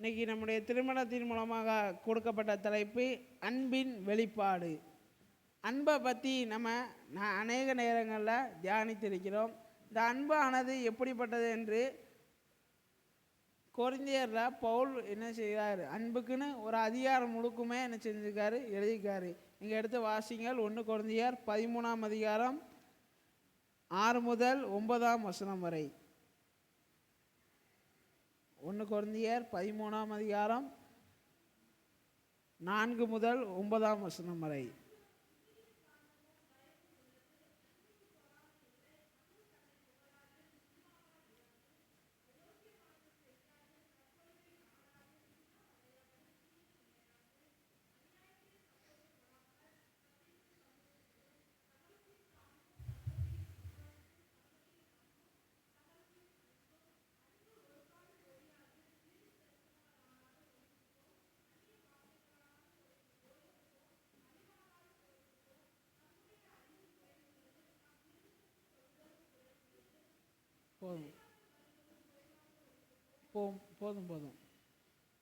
இன்றைக்கி நம்முடைய திருமணத்தின் மூலமாக கொடுக்கப்பட்ட தலைப்பு அன்பின் வெளிப்பாடு. அன்பை பற்றி நம்ம நான் அநேக நேரங்களில் தியானித்திருக்கிறோம். இந்த அன்பானது எப்படிப்பட்டது என்று கொரிந்தியரில் பவுல் என்ன செய்கிறார் அன்புக்குன்னு ஒரு அதிகாரம் முழுக்குமே என்ன செஞ்சுருக்காரு? எழுதியிருக்காரு. இங்கே எடுத்து வாசிங்கள். ஒன்று கொரிந்தியர் பதிமூணாம் அதிகாரம் ஆறு முதல் ஒன்பதாம் வசனம் வரை. ஒன்று குழந்தையர் பதிமூணாம் அதிகாரம் நான்கு முதல் ஒன்பதாம் வசனம் வரை. போதும். போதும் போதும் போதும்.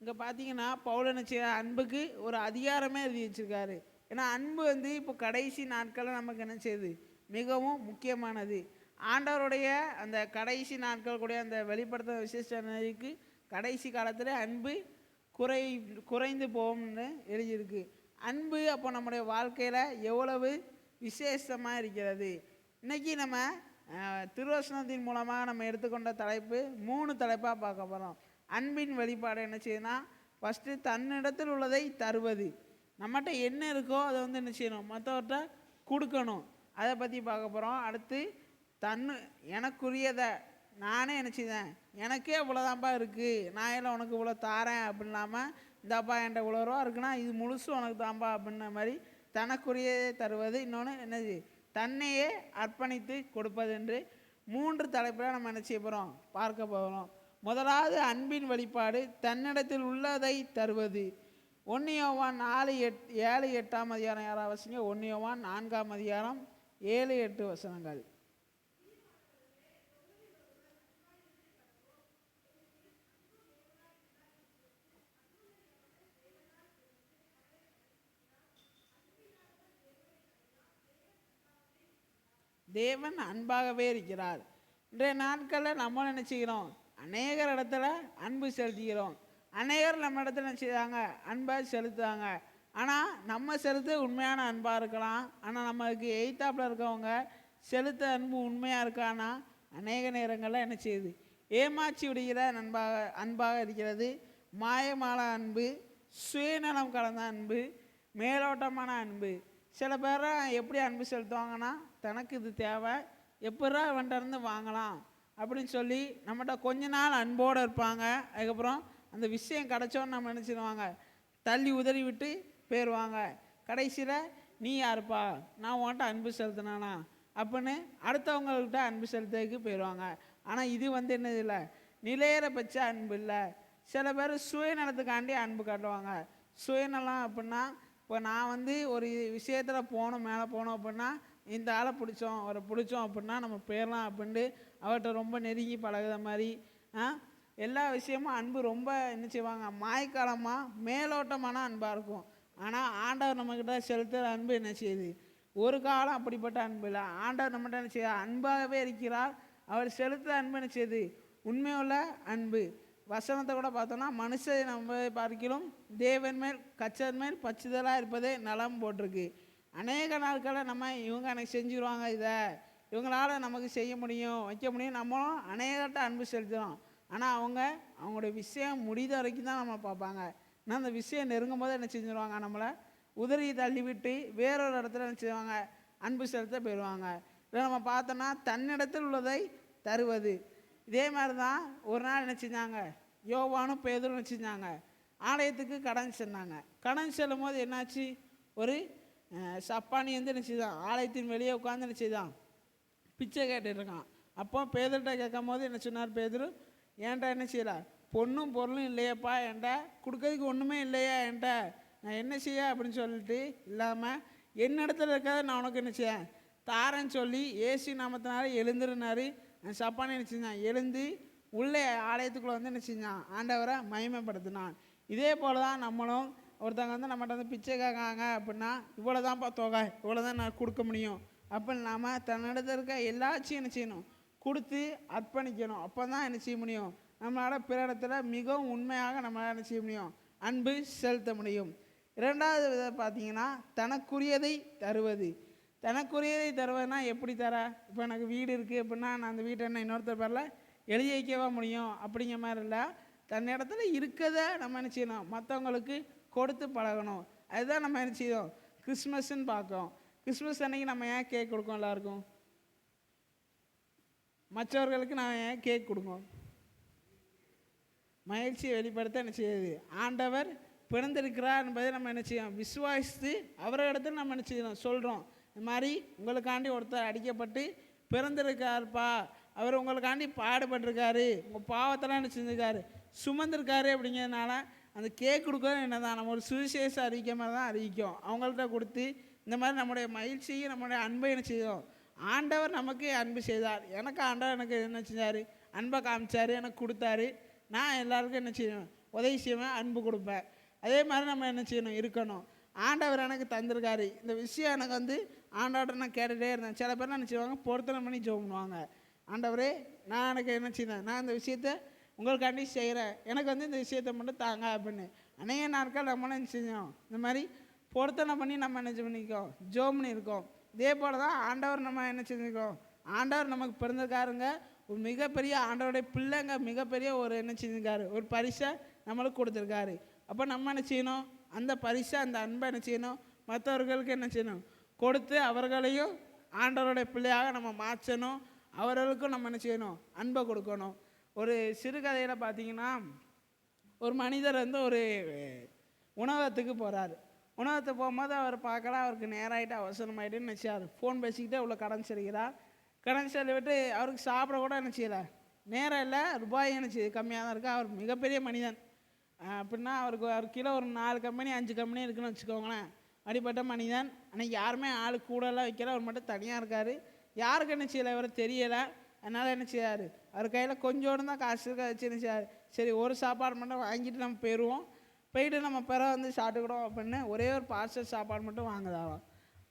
இங்கே பார்த்தீங்கன்னா பவுல் அன்புக்கு ஒரு அதிகாரமே எழுதி வச்சிருக்காரு. ஏன்னா அன்பு வந்து இப்போ கடைசி நாட்களில் நமக்கு என்ன செய்யுது? மிகவும் முக்கியமானது. ஆண்டவருடைய அந்த கடைசி நாட்கள் கூட அந்த வெளிப்படுத்த விசேஷக்கு கடைசி காலத்தில் அன்பு குறை குறைந்து போகும்னு எழுதியிருக்கு. அன்பு அப்போ நம்முடைய வாழ்க்கையில் எவ்வளவு விசேஷமாக இருக்கிறது? இன்னைக்கு நம்ம திருவசனத்தின் மூலமாக நம்ம எடுத்துக்கொண்ட தலைப்பு மூணு தலைப்பாக பார்க்க போகிறோம் அன்பின் வெளிப்பாடு என்ன செய்யுதுன்னா ஃபஸ்ட்டு தன்னிடத்தில் உள்ளதை தருவது. நம்மகிட்ட என்ன இருக்கோ அதை வந்து என்ன செய்யணும் மற்றவர்கிட்ட கொடுக்கணும். அதை பற்றி பார்க்க போகிறோம் அடுத்து தன்னு எனக்குரியதை நானே என்ன செய்தேன் எனக்கே இவ்வளோதான்ப்பா இருக்குது நான் எல்லாம் உனக்கு இவ்வளோ தாரேன் அப்படின்னு இல்லாமல் இந்தாப்பா என்கிட்ட இவ்வளோ ரூபா இருக்குன்னா இது முழுசும் உனக்கு தான்ப்பா அப்படின்ன மாதிரி தனக்குரியதை தருவது. இன்னொன்று என்னது தன்னையே அர்ப்பணித்து கொடுப்பது என்று மூன்று தலைப்பில் நம்ம என்ன செய்ய போகிறோம் பார்க்க போகிறோம் முதலாவது அன்பின் வழிபாடு தன்னிடத்தில் உள்ளதை தருவது. ஒன்னியோவான் நாலு எட் ஏழு எட்டாம் அதிகாரம் யாராவது வசங்க? ஒன்னியோவான் நான்காம் அதிகாரம் ஏழு எட்டு வசனங்கள். தேவன் அன்பாகவே இருக்கிறார். இன்றைய நாட்களில் நம்ம நினச்சிக்கிறோம்? அநேகர் இடத்துல அன்பு செலுத்துகிறோம். அநேகர் நம்ம இடத்துல நினச்சிக்கிறாங்க செய்றாங்க? அன்பை செலுத்துவாங்க ஆனால் நம்ம செலுத்த உண்மையான அன்பாக இருக்கலாம். ஆனால் நமக்கு எய்த்தாப்பில் இருக்கவங்க செலுத்த அன்பு உண்மையாக இருக்கானா அநேக நேரங்களில் என்ன செய்யுது? ஏமாற்றி விடுகிற நண்பாக அன்பாக இருக்கிறது. மாயமான அன்பு சுயநலம் கலந்த அன்பு மேலோட்டமான அன்பு. சில பேர் எப்படி அன்பு செலுத்துவாங்கன்னா தனக்கு இது தேவை. எப்படா அவன்கிட்ட வாங்கலாம் அப்படின்னு சொல்லி நம்மகிட்ட கொஞ்ச நாள் அன்போடு இருப்பாங்க. அதுக்கப்புறம் அந்த விஷயம் கிடச்சோன்னு நம்ம நினச்சிடுவாங்க தள்ளி உதறி விட்டு போயிடுவாங்க கடைசியில் நீ யாருப்பா? நான் உன்கிட்ட அன்பு செலுத்தினானா? அப்படின்னு அடுத்தவங்கள்கிட்ட அன்பு செலுத்துறதுக்கு போயிடுவாங்க ஆனால் இது வந்து என்னது இல்லை? நிலையற பட்ச அன்பு இல்லை. சில பேர் சுயநலத்துக்காண்டி அன்பு காட்டுவாங்க. சுயநலம் அப்படின்னா இப்போ நான் வந்து ஒரு விஷயத்தில் போகணும் மேலே போனோம் அப்படின்னா இந்த ஆளை பிடிச்சோம் அவரை பிடிச்சோம் அப்படின்னா நம்ம போயிடலாம் அப்படின்ட்டு அவர்கிட்ட ரொம்ப நெருங்கி பழகுற மாதிரி ஆ? எல்லா விஷயமும் அன்பு ரொம்ப என்ன செய்வாங்க? மாய்க்காலமாக மேலோட்டமான அன்பாக இருக்கும். ஆனால் ஆண்டவர் நம்மக்கிட்ட செலுத்துகிற அன்பு என்ன செய்யுது? ஒரு காலம் அப்படிப்பட்ட அன்பு இல்லை. ஆண்டவர் நம்மகிட்ட என்ன செய்ய? அன்பாகவே இருக்கிறார். அவர் செலுத்துகிற அன்பு என்ன செய்யுது? உண்மையுள்ள அன்பு. வசனத்தை கூட பார்த்தோம்னா மனுஷனை நம்ம பார்க்கிறோம் தேவன் மேல் கச்சன் மேல் பச்சுதலாக இருப்பதே நலம் போட்டிருக்கு. அநேக நாட்களில் நம்ம இவங்க எனக்கு செஞ்சுருவாங்க இதை. இவங்களால நமக்கு செய்ய முடியும் வைக்க முடியும். நம்மளும் அநேகட்ட அன்பு செலுத்துகிறோம் ஆனால் அவங்க அவங்களுடைய விஷயம் முடிந்த வரைக்கும் தான் நம்ம பார்ப்பாங்க. ஆனால் அந்த விஷயம் நெருங்கும் போது என்ன செஞ்சுருவாங்க? நம்மளை உதறி தள்ளிவிட்டு வேறொரு இடத்துல என்ன செய்வாங்க? அன்பு செலுத்த போயிடுவாங்க இதை நம்ம பார்த்தோன்னா தன்னிடத்தில் உள்ளதை தருவது. இதே மாதிரி தான் ஒரு நாள் என்ன செஞ்சாங்க? யோவானும் பேதரும் என்ன செஞ்சாங்க? ஆலயத்துக்கு கடன் சென்னாங்க. கடன் செல்லும் போது என்னாச்சு? ஒரு சப்பானி வந்து என்ன செய்தான்? ஆலயத்தின் வெளியே உட்காந்து என்ன செய்தான்? பிச்சை கேட்டுட்டு அப்போ பேதர்கிட்ட கேட்கும் போது என்ன சொன்னார் பேதரு? ஏன்டா என்ன செய்யல பொண்ணும் பொருளும் இல்லையேப்பா என்கிட்ட கொடுக்கறதுக்கு ஒன்றுமே இல்லையா என்கிட்ட நான் என்ன செய்ய அப்படின்னு சொல்லிட்டு இல்லாமல் என்ன இடத்துல இருக்காத நான் உனக்கு என்ன செய்ய? தாரேன்னு சொல்லி ஏசி நாமத்தினால எழுந்துருனாரு சப்பானி என்ன செஞ்சான்? எழுந்து உள்ளே ஆலயத்துக்குள்ளே வந்து என்ன செஞ்சான்? ஆண்டவரை மகிமைப்படுத்தினான். இதே போல தான் நம்மளும் ஒருத்தவங்க வந்து நம்மகிட்ட வந்து பிச்சை கேட்காங்க அப்படின்னா இவ்வளோ தான்ப்பா தொகை இவ்வளோ தான் நான் கொடுக்க முடியும். அப்படின்னு நாம் தன்னிடத்தில் இருக்க எல்லாத்தையும் என்ன செய்யணும்? கொடுத்து அர்ப்பணிக்கணும். அப்போ தான் என்ன செய்ய முடியும்? நம்மளால் பிற இடத்துல மிகவும் உண்மையாக நம்மளால் என்ன செய்ய முடியும்? அன்பு செலுத்த முடியும். இரண்டாவது விதம் பார்த்தீங்கன்னா தனக்குரியதை தருவது. தனக்குரியதை தருவதுனா எப்படி தர? இப்போ எனக்கு வீடு இருக்குது அப்படின்னா நான் அந்த வீட்டை என்ன இன்னொருத்தர் பேரில் எழுதி வைக்கவா முடியும்? அப்படிங்கிற மாதிரி இல்லை. தன் இடத்துல இருக்கதை நம்ம என்ன செய்யணும்? மற்றவங்களுக்கு கொடுத்து பழகணும். அதுதான் நம்ம என்ன செய்யும் கிறிஸ்மஸ்ன்னு பார்க்கோம் கிறிஸ்மஸ் அன்னைக்கு நம்ம ஏன் கேக் கொடுக்கோம் எல்லாருக்கும்? மற்றவர்களுக்கு நான் ஏன் கேக் கொடுக்கோம்? மகிழ்ச்சியை வெளிப்படுத்த என்ன செய்யுது? ஆண்டவர் பிறந்திருக்கிறார் என்பதை நம்ம என்ன செய்யணும் விசுவாசித்து அவரிடத்துல நம்ம என்ன செய்யணும் சொல்கிறோம் இந்த மாதிரி உங்களுக்காண்டி ஒருத்தர் அடிக்கப்பட்டு பிறந்திருக்காருப்பா. அவர் உங்களுக்காண்டி பாடுபட்டிருக்காரு. உங்கள் பாவத்தெல்லாம் என்ன செஞ்சுருக்காரு? சுமந்திருக்காரு அப்படிங்கிறதுனால அந்த கேக் கொடுக்கறது என்ன தான் நம்ம ஒரு சுவிசேஷ அறிவிக்க மாதிரி தான் அறிவிக்கும். அவங்கள்ட்ட கொடுத்து இந்த மாதிரி நம்முடைய மகிழ்ச்சியும் நம்முடைய அன்பை என்ன செய்தோம் ஆண்டவர் நமக்கு அன்பு செய்தார். எனக்கு ஆண்டவர் எனக்கு என்ன செஞ்சார்? அன்பை காமிச்சார் எனக்கு கொடுத்தாரு. நான் எல்லாருக்கும் என்ன செய்யணும்? உதவி செய்வேன் அன்பு கொடுப்பேன். அதே மாதிரி நம்ம என்ன செய்யணும்? இருக்கணும். ஆண்டவர் எனக்கு தந்திருக்காரு. இந்த விஷயம் எனக்கு வந்து ஆண்டவர்கிட்ட நான் கேட்டுகிட்டே இருந்தேன். சில பேர் என்ன செய்வாங்க? பொருத்தனை பண்ணி ஜோம் பண்ணுவாங்க. ஆண்டவரே நான் எனக்கு என்ன செய்தேன்? நான் இந்த விஷயத்த உங்களுக்காண்டி செய்கிறேன் எனக்கு வந்து இந்த விஷயத்தை மட்டும் தாங்க அப்படின்னு. அநேக நாட்கள் நம்மளும் என்ன செஞ்சோம்? இந்த மாதிரி பொருத்தனை பண்ணி நம்ம என்ன பண்ணிக்கோம் ஜோம் பண்ணியிருக்கோம் இதே போல் தான் ஆண்டவர் நம்ம என்ன செஞ்சுக்கோம் ஆண்டவர் நமக்கு பிறந்திருக்காருங்க. ஒரு மிகப்பெரிய ஆண்டவருடைய பிள்ளைங்க மிகப்பெரிய ஒரு என்ன செஞ்சிருக்காரு? ஒரு பரிசை நம்மளுக்கு கொடுத்துருக்காரு. அப்போ நம்ம என்ன செய்யணும்? அந்த பரிசை அந்த அன்பை என்ன செய்யணும்? மற்றவர்களுக்கு என்ன செய்யணும்? கொடுத்து அவர்களையும் ஆண்டவருடைய பிள்ளையாக நம்ம மாற்றணும். அவர்களுக்கும் நம்ம என்ன செய்யணும்? அன்பை கொடுக்கணும். ஒரு சிறுகதையில் பார்த்தீங்கன்னா ஒரு மனிதர் வந்து ஒரு உணவகத்துக்கு போகிறாரு உணவகத்துக்கு போகும்போது அவர் பார்க்கல அவருக்கு நேராகிட்டு அவசரமாயிட்டுன்னு நினச்சார். ஃபோன் பேசிக்கிட்டே உள்ள கடன் செலுகிறார். கடன் சரி விட்டு அவருக்கு சாப்பிட கூட என்ன செய்யலை. நேரம் இல்லை ரூபாய் என்ன கம்மியாக தான் இருக்குது அவர் மிகப்பெரிய மனிதன். அப்படின்னா அவருக்கு ஒரு கிலோ ஒரு நாலு கம்பெனி அஞ்சு கம்பெனி இருக்குன்னு வச்சுக்கோங்களேன். அடிப்பட்ட மனிதன். அன்றைக்கி யாருமே ஆள் கூடலாம் வைக்கல. அவர் மட்டும் தனியாக இருக்கார். யாருக்கு என்ன செய்யலை? இவர் தெரியலை. அதனால் என்ன செய்யார் அவர் கையில் கொஞ்சோண்டு தான் காசு இருக்க வச்சு என்ன செய்யார் சரி ஒரு சாப்பாடு மட்டும் வாங்கிட்டு நம்ம போயிடுவோம் போயிட்டு நம்ம பிற வந்து சாப்பிட்டுக்கிடுவோம் அப்படின்னு ஒரே ஒரு பார்சல் சாப்பாடு மட்டும் வாங்குதாராம்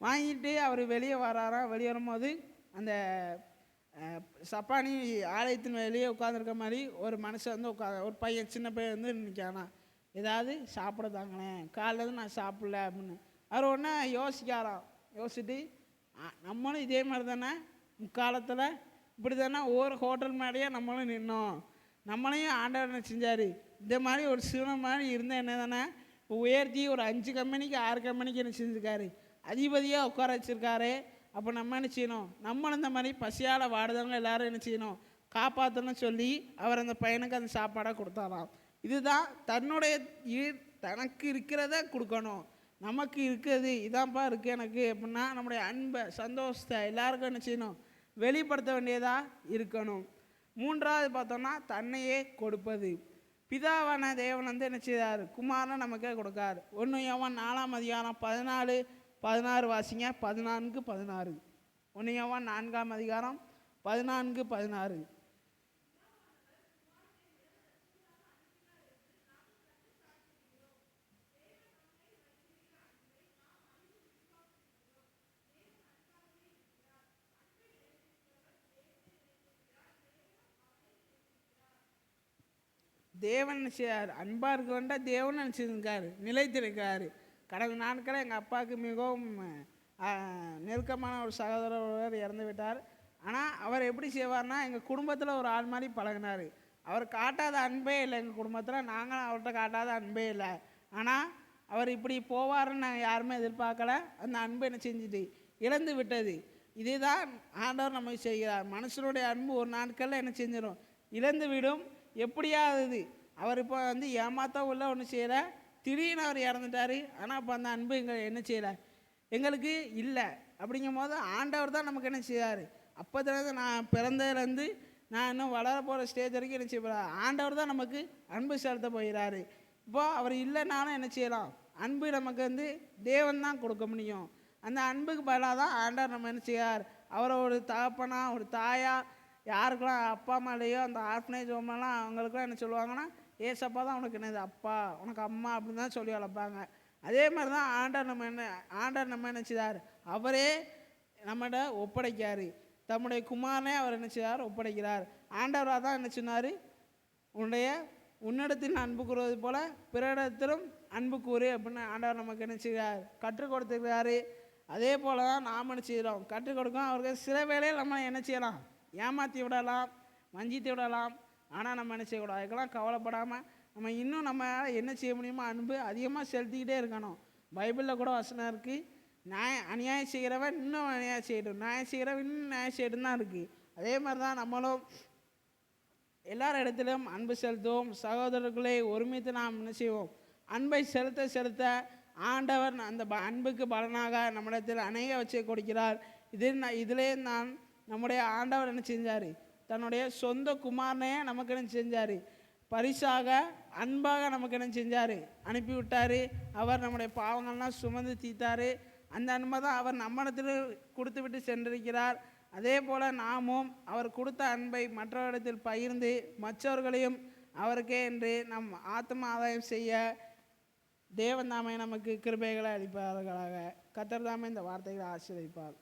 வாங்கிட்டு அவர் வெளியே வராராம் வெளியே வரும்போது அந்த சப்பானி ஆலயத்தின் வெளியே உட்காந்துருக்க மாதிரி ஒரு மனுஷன் வந்து உட்கா ஒரு பையன் சின்ன பையன் வந்து நிற்கானா ஏதாவது சாப்பிட தாங்களேன். காலையில் நான் சாப்பிடல அப்படின்னு. அவர் ஒன்று யோசிக்காராம் யோசிச்சுட்டு நம்மளும் இதே மாதிரி தானே? முக்காலத்தில் இப்படி தானே ஒவ்வொரு ஹோட்டல் மாதிரியே நம்மளும் நின்னோம். நம்மளையும் ஆண்டவர் செஞ்சார்? இந்த மாதிரி ஒரு சிவன் மாதிரி இருந்தால் என்ன தானே உயர்த்தி ஒரு அஞ்சு கம்பெனிக்கு ஆறு கம்பெனிக்கு என்ன செஞ்சுருக்காரு? அதிபதியாக உட்கார வச்சுருக்காரு. அப்போ நம்ம என்ன செய்யணும்? நம்மளும் இந்த மாதிரி பசியால் வாடுதவங்க எல்லோரும் என்ன செய்யணும்? காப்பாற்றணும்னு சொல்லி அவர் அந்த பையனுக்கு அந்த சாப்பாடாக கொடுத்தாராம். இதுதான் தன்னுடைய தனக்கு இருக்கிறத கொடுக்கணும். நமக்கு இருக்கிறது இதான்ப்பா இருக்குது எனக்கு அப்படின்னா நம்முடைய அன்பை சந்தோஷத்தை எல்லாருக்கும் என்ன செய்யணும்? வெளிப்படுத்த வேண்டியதாக இருக்கணும். மூன்றாவது பார்த்தோம்னா தன்னையே கொடுப்பது. பிதாவான தேவன் வந்து என்ன செய்தார்? குமாரனை நமக்கே கொடுக்காரு. ஒன்று யோவான் நாலாம் அதிகாரம் பதினாலு பதினாறு வாசிங்க. பதினான்கு பதினாறு. ஒன்று யோவான் நான்காம் அதிகாரம் பதினான்கு பதினாறு. தேவன் நினைச்சார் அன்பாக இருக்க தேவன் நினச்சிருக்காரு. நிலைத்திருக்காரு. கடந்த நாட்களில் எங்கள் அப்பாவுக்கு மிகவும் நெருக்கமான ஒரு சகோதரர் இறந்து விட்டார். ஆனால் அவர் எப்படி செய்வார்னா எங்கள் குடும்பத்தில் ஒரு ஆள் மாதிரி பழகினார். அவர் காட்டாத அன்பே இல்லை எங்கள் குடும்பத்தில் நாங்களும் அவர்கிட்ட காட்டாத அன்பே இல்லை. ஆனால் அவர் இப்படி போவாருன்னு நாங்கள் யாருமே எதிர்பார்க்கல. அந்த அன்பு என்ன செஞ்சுட்டு இழந்து விட்டது. இதுதான் ஆண்டவர் நம்ம செய்கிறார். மனுஷனுடைய அன்பு ஒரு நாட்களில் என்ன செஞ்சிடும் இழந்து விடும். எப்படியாவது அவர் இப்போ வந்து ஏமாத்த உள்ள ஒன்றும் செய்யலை. திடீர்னு அவர் இறந்துட்டாரு. ஆனால் இப்போ அந்த அன்பு எங்கள் என்ன செய்யலை? எங்களுக்கு இல்லை. அப்படிங்கும் போது ஆண்டவர் தான் நமக்கு என்ன செய்கிறார் அப்போதுலேருந்து நான் பிறந்ததுலேருந்து நான் இன்னும் வளர போகிற ஸ்டேஜ் வரைக்கும் என்ன செய்ய போகிறார் ஆண்டவர் தான் நமக்கு அன்பு செலுத்த போகிறாரு. இப்போது அவர் இல்லைனாலும் என்ன செய்யலாம்? அன்பு நமக்கு வந்து தேவன் தான் கொடுக்க முடியும். அந்த அன்புக்கு பதிலாக தான் ஆண்டவர் நம்ம என்ன செய்யார் அவரை ஒரு தகப்பனா ஒரு தாயாக யாருக்கெல்லாம் அப்பா அம்மா இல்லையோ அந்த ஆர்ஃபனேஜ் ஹோம்லாம் அவங்களுக்குலாம் என்ன சொல்லுவாங்கன்னா ஏசப்பா தான் உனக்கு என்னது அப்பா உனக்கு அம்மா அப்படின்னு தான் சொல்லி வளர்ப்பாங்க. அதே மாதிரி தான் ஆண்டர் நம்ம என்ன ஆண்டர் நம்ம நினச்சிதார் அவரே நம்மகிட்ட ஒப்படைக்கார் தம்முடைய குமாரனே அவர் என்ன ஒப்படைக்கிறார். ஆண்டவராக தான் என்ன சொன்னார்? உன்னுடைய உன்னிடத்தில் அன்பு கூறுவது போல பிறரிடத்திலும் அன்பு கூறு அப்படின்னு ஆண்டவர் நமக்கு நினச்சிக்கிறார் கற்றுக் கொடுத்துருக்காரு அதே போல தான் நாம் என்ன செய்கிறோம்? கற்றுக் கொடுக்கும். அவருக்கு சில வேலையை நம்ம என்ன செய்யலாம்? ஏமாற்றி விடலாம் வஞ்சித்து விடலாம். ஆனால் நம்ம என்ன செய்யக்கூடாது அதுக்கெல்லாம் கவலைப்படாமல் நம்ம இன்னும் நம்ம என்ன செய்ய முடியுமோ அன்பு அதிகமாக செலுத்திக்கிட்டே இருக்கணும். பைபிளில் கூட வசனம் இருக்குது நியாய அநியாயம் செய்கிறவன் இன்னும் அநியாயம் செய்யட்டும். நியாயம் செய்கிறவன் இன்னும் நியாயம் செய்யட்டும் தான் இருக்குது அதே மாதிரி தான் நம்மளும் எல்லார் இடத்திலும் அன்பு செலுத்துவோம். சகோதரர்களை ஒருமித்து நாம் என்ன செய்வோம்? அன்பை செலுத்த செலுத்த ஆண்டவர் அந்த ப- அன்புக்கு பலனாக நம்மிடத்தில் அநேக வச்சு கொடுக்கிறார். இதில் நான் இதிலே நான் நம்முடைய ஆண்டவர் என்ன செஞ்சார்? தன்னுடைய சொந்த குமாரனையே நமக்கு என்ன செஞ்சார்? பரிசாக அன்பாக நமக்கு என்ன செஞ்சார்? அனுப்பி விட்டார் அவர் நம்முடைய பாவங்கள்லாம் சுமந்து தீத்தார் அந்த அன்பை தான் அவர் நம்மிடத்தில் கொடுத்து விட்டு சென்றிருக்கிறார். அதே போல் நாமும் அவர் கொடுத்த அன்பை மற்றவரிடத்தில் பகிர்ந்து மற்றவர்களையும் அவருக்கே என்று நம் ஆத்ம ஆதாயம் செய்ய தேவன் தாமே நமக்கு கிருபைகளை அளிப்பார்களாக கத்தர் தாமே இந்த வார்த்தைகளை ஆசீர்வதிப்பார்.